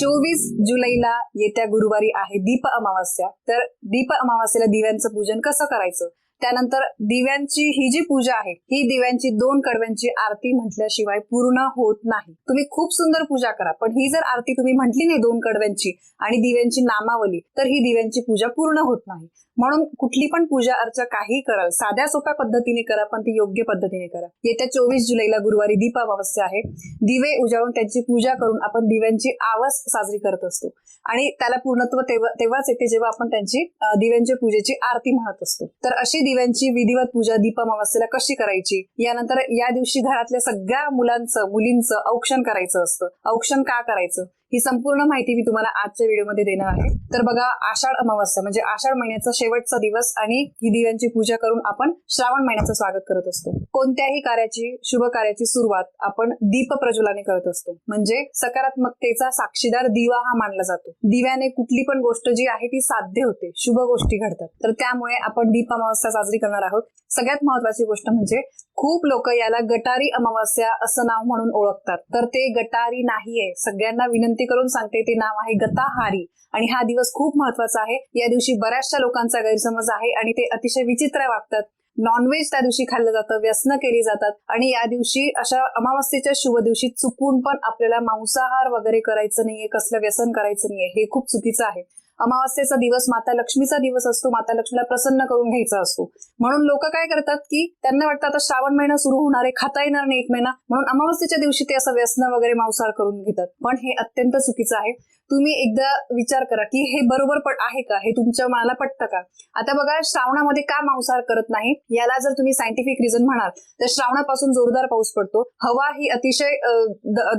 चोवीस जुलैला येत्या गुरुवारी आहे दीप अमावास्या. तर दीप अमावास्येला दिव्यांचं पूजन कसं करायचं? त्यानंतर दिव्यांची ही जी पूजा आहे ही दिव्यांची दोन कडव्यांची आरती म्हटल्याशिवाय पूर्ण होत नाही. तुम्ही खूप सुंदर पूजा करा पण ही जर आरती तुम्ही म्हटली नाही दोन कडव्यांची आणि दिव्यांची नामावली तर ही दिव्यांची पूजा पूर्ण होत नाही. म्हणून कुठली पण पूजा अर्चा काही कराल साध्या सोप्या पद्धतीने करा पण ती योग्य पद्धतीने करा. येत्या चोवीस जुलैला गुरुवारी दीपामावस्या आहे. दिवे उजाळून त्यांची पूजा करून आपण दिव्यांची आवस साजरी करत असतो. आणि त्याला पूर्णत्व तेव्हाच येते जेव्हा आपण त्यांची दिव्यांच्या पूजेची आरती म्हणत असतो. तर अशी दिव्यांची विधिवत पूजा दीप अमावस्येला कशी करायची? यानंतर या दिवशी घरातल्या सगळ्या मुलांचं मुलींचं औक्षण करायचं असतं. औक्षण का करायचं? ही संपूर्ण माहिती मी तुम्हाला आजच्या व्हिडिओमध्ये देणार आहे. तर बघा आषाढ अमावस्या म्हणजे आषाढ महिन्याचा शेवटचा दिवस आणि ही दिव्यांची पूजा करून आपण श्रावण महिन्याचं स्वागत करत असतो. कोणत्याही कार्याची शुभ कार्याची सुरुवात आपण दीप प्रज्वलाने करत असतो. म्हणजे सकारात्मकतेचा साक्षीदार दिवा हा मानला जातो. दिव्याने कुठली पण गोष्ट जी आहे ती साध्य होते शुभ गोष्टी घडतात. तर त्यामुळे आपण दीप अमावस्या साजरी करणार आहोत. सगळ्यात महत्वाची गोष्ट म्हणजे खूप लोक याला गटारी अमावस्या असं नाव म्हणून ओळखतात. तर ते गटारी नाहीये. सगळ्यांना विनंती करून सांगते ते नाव आहे गताहारी. आणि हा दिवस खूप महत्त्वाचा आहे. या दिवशी बऱ्याचशा लोकांचा गैरसमज आहे आणि ते अतिशय विचित्र वागतात. नॉनव्हेज त्या दिवशी खाल्लं जातं व्यसन केली जातात आणि या दिवशी अशा अमावस्येच्या शुभ दिवशी चुकून पण आपल्याला मांसाहार वगैरे करायचं नाहीये कसलं व्यसन करायचं नाहीये हे खूप चुकीचं आहे. अमावस्येचा दिवस माता लक्ष्मीचा दिवस असतो माता लक्ष्मीला प्रसन्न करून घ्यायचा असतो. म्हणून लोक काय करतात की त्यांना वाटतं आता श्रावण महिना सुरू होणार आहे खाता येणार नाही एक महिना म्हणून अमावास्येच्या दिवशी ते असं व्यसन वगैरे मांसाहार करून घेतात. पण हे अत्यंत चुकीचं आहे. तुम्ही एकदा विचार करा की हे बरोबर पण आहे का? हे तुमच्या मनाला पटतं का? आता बघा श्रावणामध्ये का मांसाहार करत नाही? याला जर तुम्ही सायंटिफिक रिझन म्हणाल तर श्रावणापासून जोरदार पाऊस पडतो. हवा ही अतिशय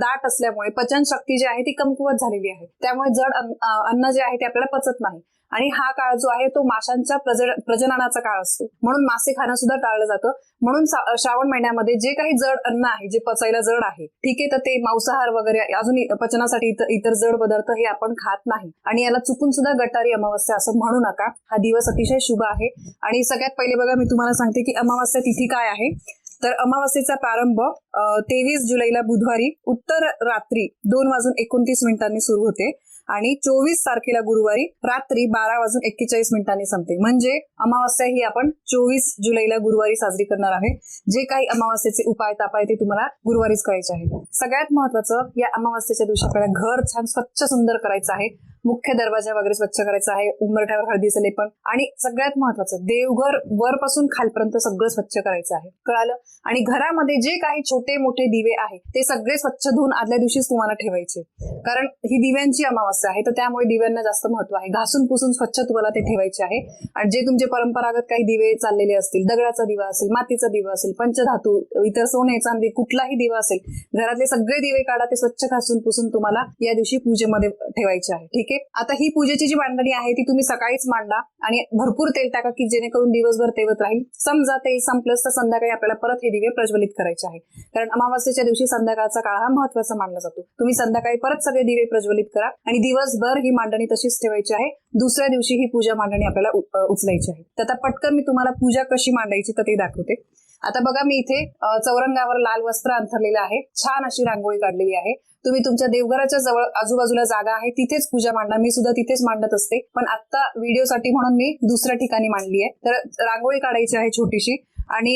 दाट असल्यामुळे पचन शक्ती जी आहे ती कमकुवत झालेली आहे. त्यामुळे जड अन्न अन्न जे आहे ते आपल्याला पचत नाही. आणि हा काळ जो आहे तो माशांच्या प्रजननाचा काळ असतो. म्हणून मासे खाणं सुद्धा टाळलं जातं. म्हणून श्रावण महिन्यामध्ये जे काही जड अन्न आहे जे पचायला जड आहे ठीक आहे तर ते मांसाहार वगैरे अजून पचनासाठी इतर- इतर जड पदार्थ हे आपण खात नाही. आणि याला चुकून सुद्धा गटारी अमावस्या असं म्हणू नका. हा दिवस अतिशय शुभ आहे. आणि सगळ्यात पहिले बघा मी तुम्हाला सांगते की अमावस्या तिथी काय आहे. तर अमावस्येचा प्रारंभ तेवीस जुलैला बुधवारी उत्तर रात्री दोन वाजून एकोणतीस मिनिटांनी सुरू होते. आणि चोवीस तारखेला गुरुवारी रात्री बारा वाजून एक्केचाळीस मिनिटांनी संपते. म्हणजे अमावस्या ही आपण चोवीस जुलैला गुरुवारी साजरी करणार आहे. जे काही अमावस्येचे उपाय तापाय ते तुम्हाला गुरुवारीच करायचे आहे सगळ्यात महत्वाचं या अमावस्येच्या दिवशी आपल्याला घर छान स्वच्छ सुंदर करायचं आहे. मुख्य दरवाजा वगैरे स्वच्छ करायचा आहे उंबरठ्यावर हळदीचं लेपन आणि सगळ्यात महत्वाचं देवघर वरपासून खालपर्यंत सगळं स्वच्छ करायचं आहे. कळालं? आणि घरामध्ये जे काही छोटे मोठे दिवे आहेत ते सगळे स्वच्छ धुवून आदल्या दिवशीच तुम्हाला ठेवायचे. कारण ही दिव्यांची अमावस्या आहे तर त्यामुळे दिव्यांना जास्त महत्त्व आहे. घासून पुसून स्वच्छ तुम्हाला ते ठेवायचे आहे. आणि जे तुमचे परंपरागत काही दिवे चाललेले असतील दगडाचा दिवा असेल मातीचा दिवा असेल पंचधातू इतर सोने चांदी कुठलाही दिवा असेल घरातले सगळे दिवे काढा ते स्वच्छ घासून पुसून तुम्हाला या दिवशी पूजेमध्ये ठेवायचे आहे. ठीक आहे? आता ही पूजेची जी मांडणी आहे ती तुम्ही सकाळीच मांडा आणि भरपूर तेल टाका की जेणेकरून दिवसभर तेवत राहील. समजा ते संपलंच तर संध्याकाळी आपल्याला परत हे दिवे प्रज्वलित करायचे आहे. कारण अमावस्येच्या दिवशी संध्याकाळचा काळ हा महत्त्वाचा मानला जातो. तुम्ही संध्याकाळी परत सगळे दिवे प्रज्वलित करा आणि दिवसभर ही मांडणी तशीच ठेवायची आहे. दुसऱ्या दिवशी ही पूजा मांडणी आपल्याला उचलायची आहे. तर आता पटकन मी तुम्हाला पूजा कशी मांडायची तर ते दाखवते. आता बघा मी इथे चौरंगावर लाल वस्त्र अंथरलेलं आहे. छान अशी रांगोळी काढलेली आहे. तुम्ही तुमच्या देवघराच्या जवळ आजूबाजूला जागा आहे तिथेच पूजा मांडा मी सुद्धा तिथेच मांडत असते. पण आता व्हिडिओसाठी म्हणून मी दुसऱ्या ठिकाणी मांडली आहे. तर रांगोळी काढायची आहे छोटीशी. आणि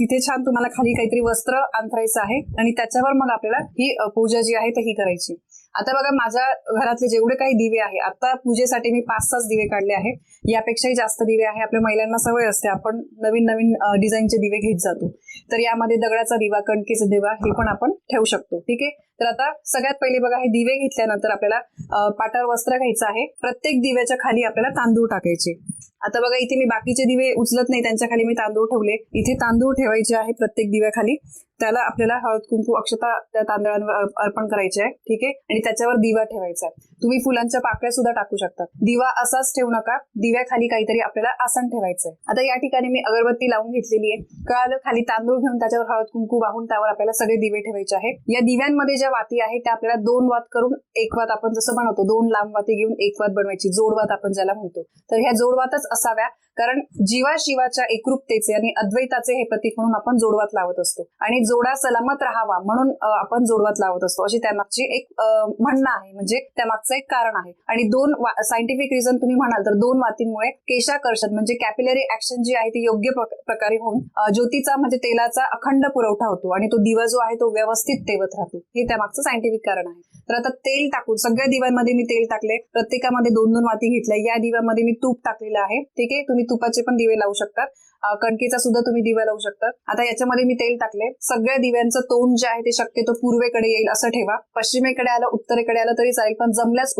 तिथे छान तुम्हाला खाली काहीतरी वस्त्र अंथरायचं आहे आणि त्याच्यावर मग आपल्याला ही पूजा जी आहे ती ही करायची. आता बघा माझ्या घरातले जेवढे काही दिवे आहे आता पूजेसाठी मी पाच तास दिवे काढले आहे. यापेक्षाही जास्त दिवे आहे. आपल्या महिलांना सवय असते आपण नवीन नवीन डिझाईनचे दिवे घेत जातो. तर यामध्ये दगडाचा दिवा कणकेचा दिवा हे पण आपण ठेवू शकतो. ठीक आहे? तर आता सगळ्यात पहिले बघा हे दिवे घेतल्यानंतर आपल्याला पाटावर वस्त्र घ्यायचं आहे. प्रत्येक दिव्याच्या खाली आपल्याला तांदूळ टाकायचे. आता बघा इथे मी बाकीचे दिवे उचलत नाही त्यांच्या खाली मी तांदूळ ठेवले. इथे तांदूळ ठेवायचे आहे प्रत्येक दिव्याखाली. त्याला आपल्याला हळद कुंकू अक्षता त्या तांदळांवर अर्पण करायचे आहे ठीक आहे? आणि त्याच्यावर दिवा ठेवायचा आहे. तुम्ही फुलांच्या पाकळ्या सुद्धा टाकू शकता. दिवा असाच ठेवू नका. दिव्याखाली काहीतरी आपल्याला आसन ठेवायचं आहे. आता या ठिकाणी मी अगरबत्ती लावून घेतलेली आहे. कळालं खाली तांदूळ घेऊन त्याच्यावर हळद कुंकू वाहून त्यावर आपल्याला सगळे दिवे ठेवायचे आहे. या दिव्यांमध्ये ज्या वाती आहेत त्या आपल्याला दोन वात करून एक वात आपण जसं बनवतो दोन लांब वाती घेऊन एक वात बनवायची जोडवात आपण ज्याला म्हणतो. तर ह्या जोडवातच असाव्या. कारण जीवा शिवाच्या एकरूपतेचे आणि अद्वैताचे हे प्रतीक म्हणून आपण जोडवात लावत असतो. आणि जोडा सलामत राहावा म्हणून आपण जोडवात लावत असतो. अशी त्यामागची एक म्हणणं आहे. म्हणजे त्यामागचं एक कारण आहे. आणि दोन सायंटिफिक रिझन तुम्ही म्हणाल तर दोन वातींमुळे केशाकर्षण म्हणजे कॅपिलरी ऍक्शन जी आहे ती योग्य प्रकारे होऊन ज्योतीचा म्हणजे तेलाचा अखंड पुरवठा होतो. आणि तो दिवा जो आहे तो व्यवस्थित तेवत राहतो. हे त्यामागचं सायंटिफिक कारण आहे. तर आता तेल टाकून सगळ्या दिव्यांमध्ये मी तेल टाकले प्रत्येकामध्ये दोन दोन वाती घेतल्या. या दिव्यामध्ये मी तूप टाकलेलं आहे. ठीक आहे? तुम्ही तुपाचे पण दिवे लावू शकतात कणकेचा सुद्धा तुम्ही दिवा लावू शकतात आता याच्यामध्ये मी तेल टाकले सगळ्या दिव्यांचं तोंड जे आहे ते शक्यतो पूर्वेकडे येईल असं ठेवा. पश्चिमेकडे आलं उत्तरेकडे आलं तरी चालेल. पण जमल्यास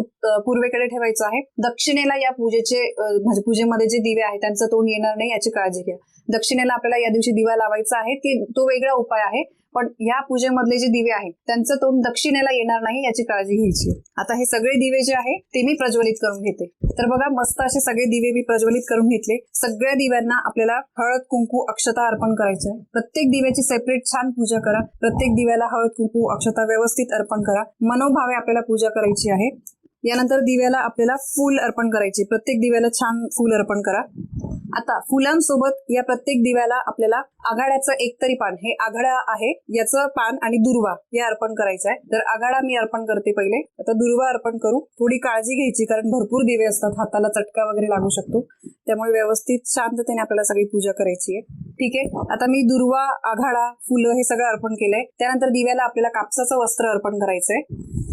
पूर्वेकडे ठेवायचं आहे. दक्षिणेला या पूजेचे म्हणजे पूजेमध्ये जे दिवे आहे त्यांचं तोंड येणार नाही याची काळजी घ्या. दक्षिणेला आपल्याला या दिवशी दिवा लावायचा आहे ती तो वेगळा उपाय आहे. पण ह्या पूजेमधले जे दिवे आहेत त्यांचं तोंड दक्षिणेला येणार नाही याची काळजी घ्यायची आता हे सगळे दिवे जे आहे ते मी प्रज्वलित करून घेते. तर बघा मस्त असे सगळे दिवे मी प्रज्वलित करून घेतले. सगळ्या दिव्यांना आपल्याला हळद कुंकू अक्षता अर्पण करायचं आहे. प्रत्येक दिव्याची सेपरेट छान पूजा करा. प्रत्येक दिव्याला हळद कुंकू अक्षता व्यवस्थित अर्पण करा. मनोभावे आपल्याला पूजा करायची आहे. यानंतर दिव्याला आपल्याला फूल अर्पण करायचे. प्रत्येक दिव्याला छान फूल अर्पण करा. आता फुलांसोबत या प्रत्येक दिव्याला आपल्याला आघाड्याचं एकतरी पान हे आघाडा आहे याचं पान आणि दुर्वा हे अर्पण करायचं आहे तर आघाडा मी अर्पण करते पहिले. आता दुर्वा अर्पण करू. थोडी काळजी घ्यायची कारण भरपूर दिवे असतात हाताला चटका वगैरे लागू शकतो. त्यामुळे व्यवस्थित शांततेने आपल्याला सगळी पूजा करायची आहे. ठीक आहे? आता मी दुर्वा आघाडा फुलं हे सगळं अर्पण केलंय. त्यानंतर दिव्याला आपल्याला कापसाचं वस्त्र अर्पण करायचंय.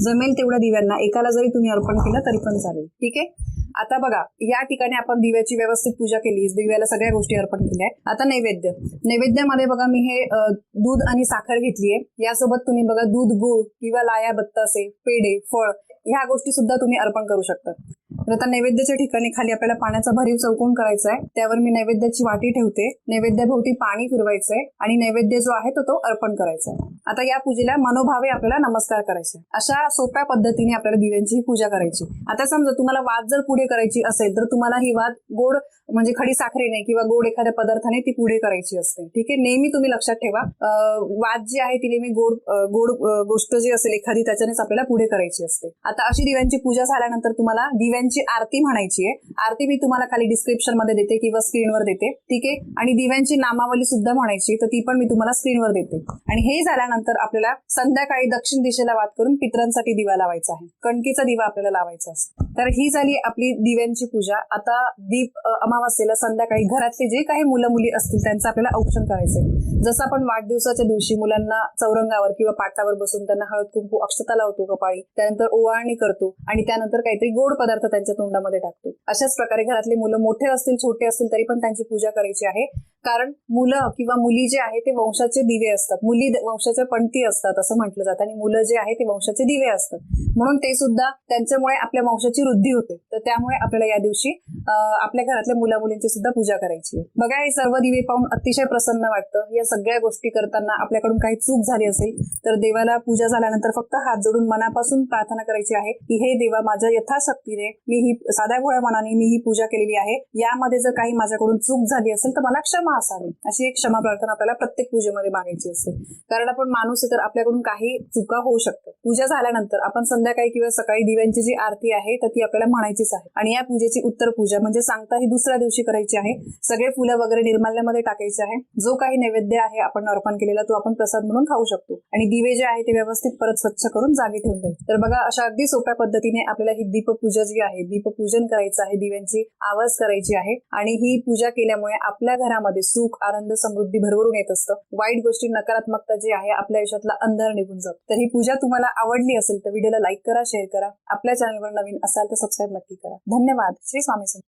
जमेल तेवढ्या दिव्यांना. एकाला जरी तुम्ही अर्पण केलं तरी पण चालेल. ठीक आहे? आता बघा या ठिकाणी आपण दिव्याची व्यवस्थित पूजा केली. दिव्याला सगळ्या गोष्टी अर्पण केल्या आहेत. आता नैवेद्य. नैवेद्यामध्ये बघा मी हे दूध आणि साखर घेतली आहे. यासोबत तुम्ही बघा दूध गुळ किंवा लाया बत्तासे पेढे फळ ह्या गोष्टी सुद्धा तुम्ही अर्पण करू शकता. तर आता नैवेद्याच्या ठिकाणी खाली आपल्याला पाण्याचा भरीव चौकोन करायचा आहे. त्यावर मी नैवेद्याची वाटी ठेवते. नैवेद्याभोवती पाणी फिरवायचंय आणि नैवेद्य जो आहे तो तो अर्पण करायचा आहे. आता या पूजेला मनोभावे आपल्याला नमस्कार करायचे अशा सोप्या पद्धतीने आपल्याला दिव्यांची ही पूजा करायची आता समजा तुम्हाला वाद जर पुढे करायची असेल तर तुम्हाला ही वाद गोड म्हणजे खडी साखरेने किंवा गोड एखाद्या पदार्थाने ती पुढे करायची असते. ठीक आहे? नेहमी तुम्ही लक्षात ठेवा. वाद जी आहे ती नेहमी गोड गोड गोष्ट जी असेल एखादी त्याच्यानेच आपल्याला पुढे करायची असते. आता अशी दिव्यांची पूजा झाल्यानंतर तुम्हाला दिव्या दिव्यांची आरती म्हणायची आहे. आरती मी तुम्हाला खाली डिस्क्रिप्शनमध्ये देते किंवा स्क्रीनवर देते ठीक आहे? आणि दिव्यांची नामावली सुद्धा म्हणायची तर ती पण मी तुम्हाला स्क्रीनवर देते. आणि हे झाल्यानंतर आपल्याला संध्याकाळी दक्षिण दिशेला वाद करून पितरांसाठी दिवा लावायचा आहे. कणकीचा दिवा आपल्याला लावायचा असतो. तर ही झाली आपली दिव्यांची पूजा. आता दीप अमावास्येला संध्याकाळी घरातले जे काही मुलं मुली असतील त्यांचं आपल्याला औक्षण करायचंय. जसं आपण वाढदिवसाच्या दिवशी मुलांना चौरंगावर किंवा पाटावर बसून त्यांना हळद कुंकू अक्षता लावतो कपाळी त्यानंतर ओवाळणी करतो आणि त्यानंतर काहीतरी गोड पदार्थ त्यांच्या तोंडामध्ये टाकतो. अशाच प्रकारे घरातले मुलं मोठे असतील छोटे असतील तरी पण त्यांची पूजा करायची आहे. कारण मुलं किंवा मुली जे आहे ते वंशाचे दिवे असतात. मुली वंशाच्या पणती असतात असं म्हटलं जातं. आणि मुलं जे आहे ते वंशाचे दिवे असतात. म्हणून ते सुद्धा त्यांच्यामुळे आपल्या वंशाची वृद्धी होते. तर त्यामुळे आपल्याला या दिवशी आपल्या घरातल्या मुला मुलींची सुद्धा पूजा करायची आहे. बघा हे सर्व दिवे पाहून अतिशय प्रसन्न वाटतं. या सगळ्या गोष्टी करताना आपल्याकडून काही चूक झाली असेल तर देवाला पूजा झाल्यानंतर फक्त हात जोडून मनापासून प्रार्थना करायची आहे की हे देवा माझ्या यथाशक्तीने मी ही साध्या भोळ्या मनाने मी ही पूजा केलेली आहे. यामध्ये जर काही माझ्याकडून चूक झाली असेल तर मला क्षमा असावी. अशी एक क्षमा प्रार्थना आपल्याला प्रत्येक पूजेमध्ये मागायची असते. कारण आपण माणूस आहे तर आपल्याकडून काही चुका होऊ शकतात. पूजा झाल्यानंतर आपण संध्याकाळी किंवा सकाळी दिव्यांची जी आरती आहे तर ती आपल्याला म्हणायचीच आहे. आणि या पूजेची उत्तर पूजा म्हणजे सांगता ही दुसऱ्या दिवशी करायची आहे. सगळे फुलं वगैरे निर्माल्यामध्ये टाकायचे आहे. जो काही नैवेद्य आहे आपण अर्पण केलेला तो आपण प्रसाद म्हणून खाऊ शकतो. आणि दिवे जे आहे ते व्यवस्थित परत स्वच्छ करून जागी ठेवून द्यायचे. तर बघा अशा अगदी सोप्या पद्धतीने आपल्याला ही दीपपूजा जी आहे दीपपूजन करायचं आहे दिव्यांची आवाज करायची आहे आणि ही पूजा केल्यामुळे आपल्या घरामध्ये सुख आनंद समृद्धी भरभरून येत असतं. वाईट गोष्टी नकारात्मकता जी आहे आपल्या आयुष्यातला अंधार निघून जातो. तर ही पूजा तुम्हाला आवडली असेल तर व्हिडिओला लाईक करा शेअर करा. आपल्या चॅनलवर नवीन असाल तर सबस्क्राईब नक्की करा. धन्यवाद. श्री स्वामी समर्थ.